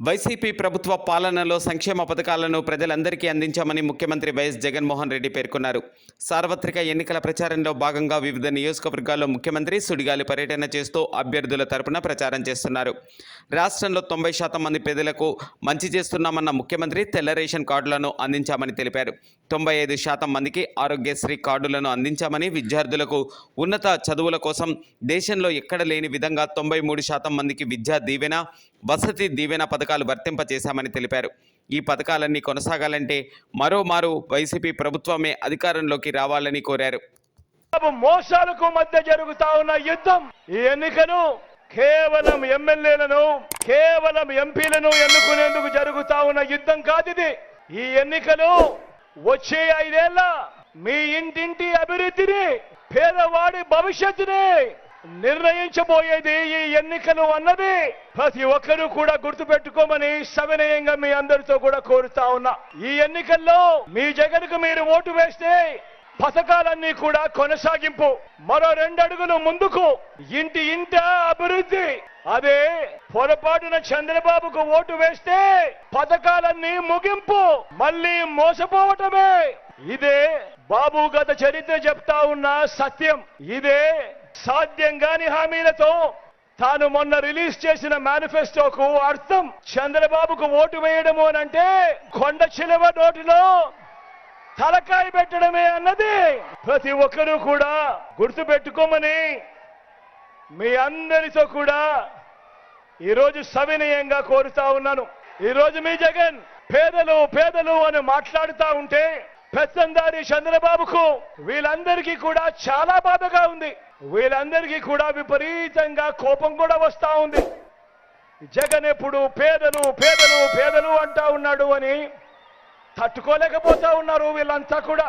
YCP ప్రభుత్వ పాలనలో సంక్షేమ పథకాలను ప్రజలందరికీ అందించామని ముఖ్యమంత్రి వైఎస్ జగన్మోహన్ రెడ్డి పేర్కొన్నారు. సార్వత్రిక ఎన్నికల ప్రచారంలో భాగంగా వివిధ నియోజకవర్గాల్లో ముఖ్యమంత్రి సుడిగాలి పర్యటన చేస్తూ అభ్యర్థుల తరపున ప్రచారం చేస్తున్నారు. రాష్ట్రంలో తొంభై శాతం మంది పేదలకు మంచి చేస్తున్నామన్న ముఖ్యమంత్రి తెల్ల రేషన్ కార్డులను అందించామని తెలిపారు. తొంభై ఐదు శాతం మందికి ఆరోగ్యశ్రీ కార్డులను అందించామని విద్యార్థులకు ఉన్నత చదువుల కోసం దేశంలో ఎక్కడ లేని విధంగా తొంభై మూడు శాతం మందికి విద్యా దీవెన వసతి దీవెన పథకాలు వర్తింపచేశామని తెలిపారు. ఈ పథకాలన్నీ కొనసాగాలంటే మరోమారు వైసీపీ ప్రభుత్వమే అధికారంలోకి రావాలని కోరారు. మోసాలకు మధ్య జరుగుతా ఉన్న యుద్ధం ఈ ఎన్నికను కేవలం ఎమ్మెల్యేలను కేవలం ఎంపీలను ఎన్నుకునేందుకు జరుగుతా ఉన్న యుద్ధం కాదు ఇది ఈ ఎన్నికలు వచ్చే ఐదేళ్ళ మీ ఇంటింటి అభివృద్ధిని పేదవాడి భవిష్యత్తుని నిర్ణయించబోయేది ఈ ఎన్నికలు అన్నది ప్రతి ఒక్కరూ కూడా గుర్తుపెట్టుకోమని సవినయంగా మీ అందరితో కూడా కోరుతా ఉన్నా. ఈ ఎన్నికల్లో మీ జగన్కు మీరు ఓటు వేస్తే పథకాలన్నీ కూడా కొనసాగింపు. మరో రెండు అడుగులు ముందుకు. ఇంటి ఇంట అభివృద్ధి. అదే పొరపాటున చంద్రబాబుకు ఓటు వేస్తే పథకాలన్నీ ముగింపు. మళ్ళీ మోసపోవటమే. ఇదే బాబు గత చరిత్ర చెప్తా ఉన్న సత్యం. ఇదే సాధ్యం కాని హామీలతో తాను మొన్న రిలీజ్ చేసిన మేనిఫెస్టోకు అర్థం. చంద్రబాబుకు ఓటు వేయడము అనంటే కొండ చిలవ నోటిలో తలకాయ పెట్టడమే అన్నది. ప్రతి ఒక్కరూ కూడా గుర్తు పెట్టుకోమని మీ అందరితో కూడా ఈరోజు సవినయంగా కోరుతా ఉన్నాను. ఈరోజు మీ జగన్ పేదలు పేదలు అని మాట్లాడుతూ ఉంటే పెత్తందారి చంద్రబాబుకు వీళ్ళందరికీ కూడా చాలా బాధగా ఉంది. వీళ్ళందరికీ కూడా విపరీతంగా కోపం కూడా వస్తా ఉంది. జగన్ ఎప్పుడు పేదలు పేదలు పేదలు అంటా ఉన్నాడు అని తట్టుకోలేకపోతా ఉన్నారు వీళ్ళంతా కూడా.